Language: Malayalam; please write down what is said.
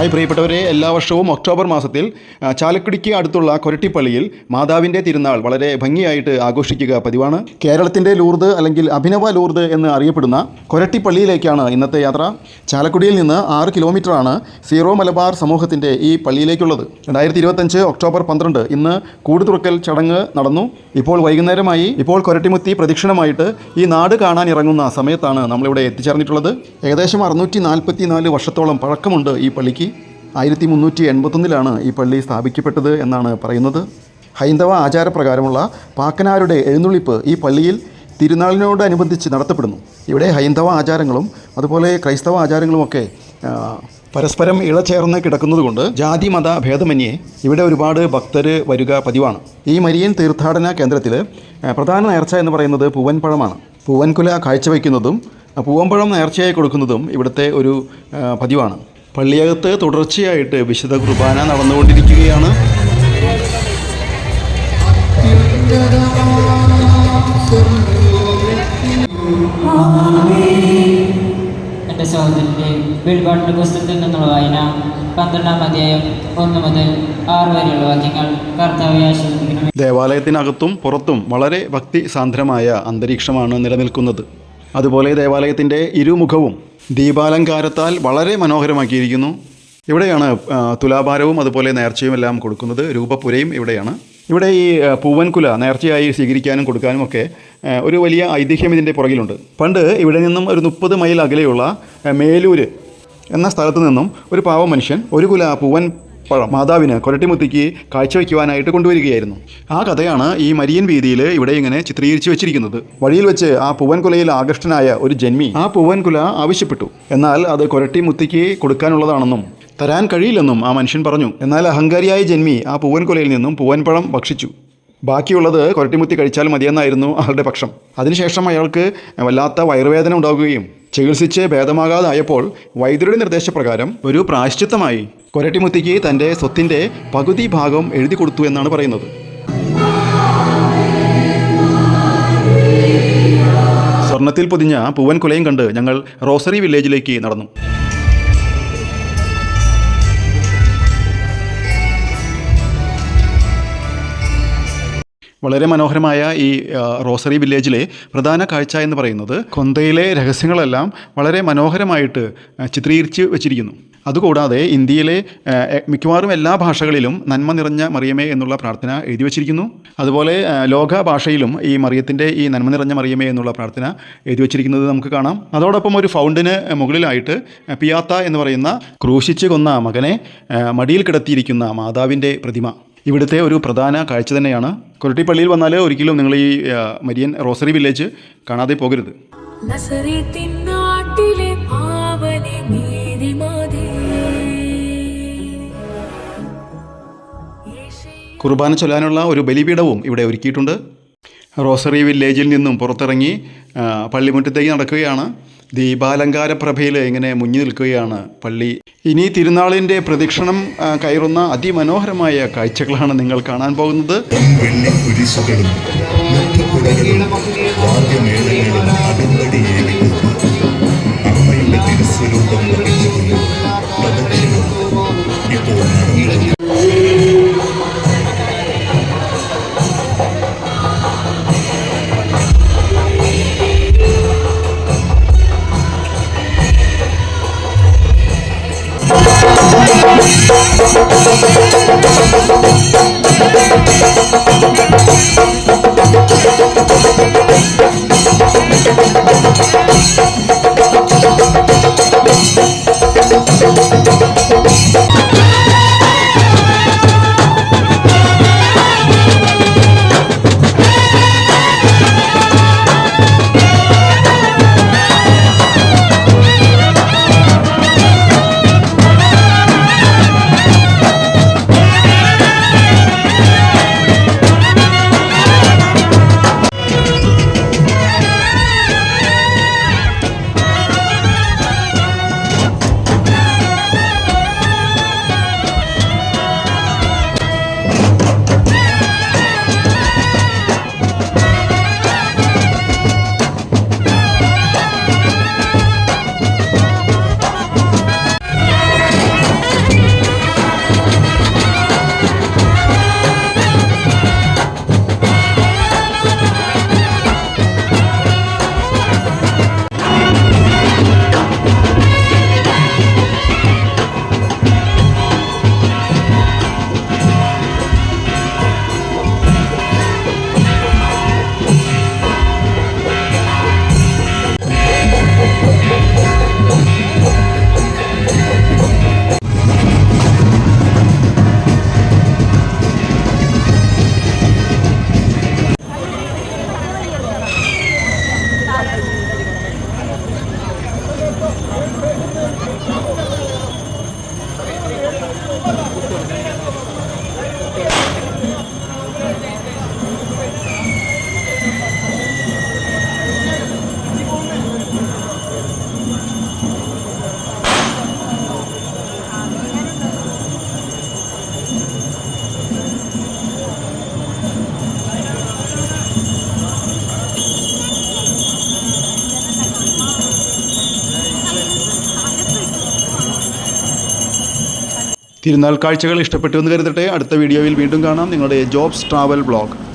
ഹായ് പ്രിയപ്പെട്ടവരെ എല്ലാ വർഷവും ഒക്ടോബർ മാസത്തിൽ ചാലക്കുടിക്ക് അടുത്തുള്ള കൊരട്ടിപ്പള്ളിയിൽ മാതാവിന്റെ തിരുനാൾ വളരെ ഭംഗിയായിട്ട് ആഘോഷിക്കുക പതിവാണ്. കേരളത്തിന്റെ ലൂർദ് അല്ലെങ്കിൽ അഭിനവ ലൂർദ് എന്ന് അറിയപ്പെടുന്ന കൊരട്ടിപ്പള്ളിയിലേക്കാണ് ഇന്നത്തെ യാത്ര. ചാലക്കുടിയിൽ നിന്ന് ആറ് കിലോമീറ്ററാണ് സീറോ മലബാർ സമൂഹത്തിന്റെ ഈ പള്ളിയിലേക്കുള്ളത്. രണ്ടായിരത്തി ഇരുപത്തഞ്ച് ഒക്ടോബർ പന്ത്രണ്ട് ഇന്ന് കൂടുതുറക്കൽ ചടങ്ങ് നടന്നു. ഇപ്പോൾ വൈകുന്നേരമായി ഇപ്പോൾ കൊരട്ടിമുത്തി പ്രദക്ഷിണമായിട്ട് ഈ നാട് കാണാൻ ഇറങ്ങുന്ന സമയത്താണ് നമ്മളിവിടെ എത്തിച്ചേർന്നിട്ടുള്ളത്. ഏകദേശം അറുന്നൂറ്റി നാൽപ്പത്തി നാല് വർഷത്തോളം പഴക്കമുണ്ട് ഈ പള്ളിക്ക്. ആയിരത്തി മുന്നൂറ്റി എൺപത്തൊന്നിലാണ് ഈ പള്ളി സ്ഥാപിക്കപ്പെട്ടത് എന്നാണ് പറയുന്നത്. ഹൈന്ദവ ആചാരപ്രകാരമുള്ള പാക്കനാരുടെ എഴുന്നള്ളിപ്പ് ഈ പള്ളിയിൽ തിരുനാളിനോടനുബന്ധിച്ച് നടത്തപ്പെടുന്നു. ഇവിടെ ഹൈന്ദവ ആചാരങ്ങളും അതുപോലെ ക്രൈസ്തവ ആചാരങ്ങളുമൊക്കെ പരസ്പരം ഇളചേർന്ന് കിടക്കുന്നതുകൊണ്ട് ജാതി മത ഭേദമന്യേ ഇവിടെ ഒരുപാട് ഭക്തർ വരിക പതിവാണ്. ഈ മരിയൻ തീർത്ഥാടന കേന്ദ്രത്തിൽ പ്രധാന നേർച്ച എന്ന് പറയുന്നത് പൂവൻപഴമാണ്. പൂവൻകുല കാഴ്ചവെക്കുന്നതും പൂവൻപഴം നേർച്ചയായി കൊടുക്കുന്നതും ഇവിടുത്തെ ഒരു പതിവാണ്. പള്ളിയകത്ത് തുടർച്ചയായിട്ട് വിശുദ്ധ കുർബാന നടന്നുകൊണ്ടിരിക്കുകയാണ്. എന്റെ സഹോദരന്റെ വെളിപാടിന്റെ പുസ്തകത്തിൽ നിന്നുള്ള വായന പന്ത്രണ്ടാം അധ്യായം ഒന്ന് മുതൽ ആറ് വരെയുള്ള വാക്യങ്ങൾ കർത്താവെ ആശ്വസിപ്പിക്കണം ദേവാലയത്തിനകത്തും പുറത്തും വളരെ ഭക്തി സാന്ദ്രമായ അന്തരീക്ഷമാണ് നിലനിൽക്കുന്നത്. അതുപോലെ ദേവാലയത്തിന്റെ ഇരുമുഖവും ദീപാലങ്കാരത്താൽ വളരെ മനോഹരമാക്കിയിരിക്കുന്നു. ഇവിടെയാണ് തുലാഭാരവും അതുപോലെ നേർച്ചയും എല്ലാം കൊടുക്കുന്നത്. രൂപപുരയും ഇവിടെയാണ്. ഇവിടെ ഈ പൂവൻകുല നേർച്ചയായി സ്വീകരിക്കാനും കൊടുക്കാനും ഒക്കെ ഒരു വലിയ ഐതിഹ്യം ഇതിന്റെ പുറകിലുണ്ട്. പണ്ട് ഇവിടെ നിന്നും ഒരു മുപ്പത് മൈൽ അകലെയുള്ള മേലൂര് എന്ന സ്ഥലത്ത് നിന്നും ഒരു പാവ മനുഷ്യൻ ഒരു കുല പൂവൻ പഴം മാതാവിന് കൊരട്ടിമുത്തിക്ക് കാഴ്ചവെക്കുവാനായിട്ട് കൊണ്ടുവരികയായിരുന്നു. ആ കഥയാണ് ഈ മരിയൻ വീതിയിൽ ഇവിടെ ഇങ്ങനെ ചിത്രീകരിച്ചു വെച്ചിരിക്കുന്നത്. വഴിയിൽ വെച്ച് ആ പൂവൻകുലയിൽ ആകൃഷ്ടനായ ഒരു ജന്മി ആ പൂവൻകുല ആവശ്യപ്പെട്ടു. എന്നാൽ അത് കൊരട്ടിമുത്തിക്ക് കൊടുക്കാനുള്ളതാണെന്നും തരാൻ കഴിയില്ലെന്നും ആ മനുഷ്യൻ പറഞ്ഞു. എന്നാൽ അഹങ്കാരിയായ ജന്മി ആ പൂവൻകുലയിൽ നിന്നും പൂവൻപഴം ഭക്ഷിച്ചു. ബാക്കിയുള്ളത് കുരട്ടിമുത്തി കഴിച്ചാൽ മതിയെന്നായിരുന്നു ആളുടെ പക്ഷം. അതിനുശേഷം അയാൾക്ക് വല്ലാത്ത വയറുവേദന ഉണ്ടാകുകയും ചികിത്സിച്ച് ഭേദമാകാതായപ്പോൾ വൈദ്യരുടെ നിർദ്ദേശപ്രകാരം ഒരു പ്രായശ്ചിത്തമായി കൊരട്ടിമുത്തിക്ക് തന്റെ സ്വത്തിന്റെ പകുതി ഭാഗം എഴുതി കൊടുത്തു എന്നാണ് പറയുന്നത്. സ്വർണത്തിൽ പൊതിഞ്ഞ പൂവൻ കുലയും കണ്ട് ഞങ്ങൾ റോസറി വില്ലേജിലേക്ക് നടന്നു. വളരെ മനോഹരമായ ഈ റോസറി വില്ലേജിലെ പ്രധാന കാഴ്ച എന്ന് പറയുന്നത് കൊന്തയിലെ രഹസ്യങ്ങളെല്ലാം വളരെ മനോഹരമായിട്ട് ചിത്രീകരിച്ച് വെച്ചിരിക്കുന്നു. അതുകൂടാതെ ഇന്ത്യയിലെ മിക്കവാറും എല്ലാ ഭാഷകളിലും നന്മ നിറഞ്ഞ മറിയമേ എന്നുള്ള പ്രാർത്ഥന എഴുതി വച്ചിരിക്കുന്നു. അതുപോലെ ലോക ഭാഷയിലും ഈ മറിയത്തിന്റെ ഈ നന്മ നിറഞ്ഞ മറിയമേ എന്നുള്ള പ്രാർത്ഥന എഴുതി വച്ചിരിക്കുന്നത് നമുക്ക് കാണാം. അതോടൊപ്പം ഒരു ഫൗണ്ടിന് മുകളിലായിട്ട് പിയാത്ത എന്ന് പറയുന്ന ക്രൂശിച്ച് കൊന്ന മകനെ മടിയിൽ കിടത്തിയിരിക്കുന്ന മാതാവിന്റെ പ്രതിമ. ഇവിടുത്തെ ഒരു പ്രധാന കാഴ്ച തന്നെയാണ്. കൊരട്ടിപ്പള്ളിയിൽ വന്നാൽ ഒരിക്കലും നിങ്ങൾ ഈ മരിയൻ റോസറി വില്ലേജ് കാണാതെ പോകരുത്. കുർബാന ചൊല്ലാനുള്ള ഒരു ബലിപീഠവും ഇവിടെ ഒരുക്കിയിട്ടുണ്ട്. റോസറി വില്ലേജിൽ നിന്നും പുറത്തിറങ്ങി പള്ളിമുറ്റത്തേക്ക് നടക്കുകയാണ്. ദീപാലങ്കാര പ്രഭയിൽ ഇങ്ങനെ മുങ്ങി നിൽക്കുകയാണ് പള്ളി. ഇനി തിരുനാളിന്റെ പ്രദക്ഷിണം കയറുന്ന അതിമനോഹരമായ കാഴ്ചകളാണ് നിങ്ങൾ കാണാൻ പോകുന്നത്. അമ്മയുടെ തിരുസ്വരൂപം തിരുനാൾ കാഴ്ചകൾ ഇഷ്ടപ്പെട്ടു എന്ന് കരുതട്ടെ. അടുത്ത വീഡിയോയിൽ വീണ്ടും കാണാം. നിങ്ങളുടെ ജോബ്സ് ട്രാവൽ ബ്ലോഗ്.